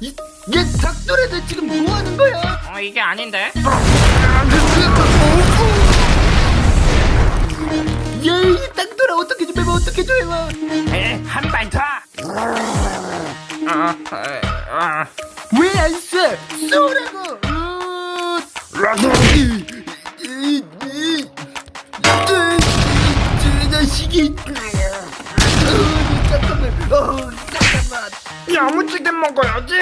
이, 얘 닭도래들 지금 뭐 하는 거야? 어, 이게 아닌데? 얘, 이 닭도래 어떻게 좀 해봐, 어떻게 좀 해봐. 에, 한 발 더! 어, 어, 어. 왜안 쏴? 쏘라 야무지게 먹어야지.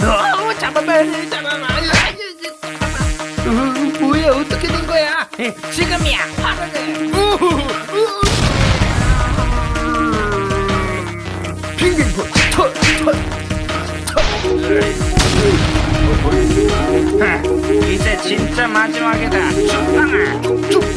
어. 어, 뭐야, 어떻게 된 거야? 에, 지금이야, 터, 터, 하, 이제 진짜 마지막이다. 죽방아.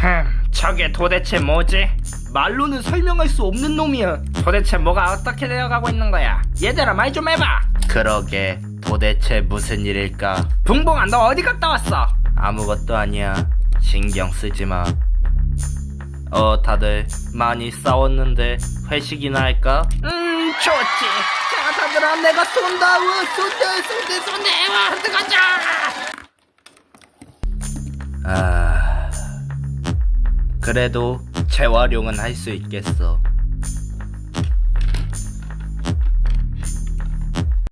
흠, 저게 도대체 뭐지? 말로는 설명할 수 없는 놈이야. 도대체 뭐가 어떻게 되어가고 있는 거야? 얘들아 말 좀 해봐. 그러게 도대체 무슨 일일까? 붕붕아 너 어디 갔다 왔어? 아무것도 아니야. 신경 쓰지 마. 어 다들 많이 싸웠는데 회식이나 할까? 음 좋지. 자, 다들아, 내가 쏜다, 와, 쏜다, 쏜다, 쏜다, 와, 들어가자. 그래도 재활용은 할 수 있겠어.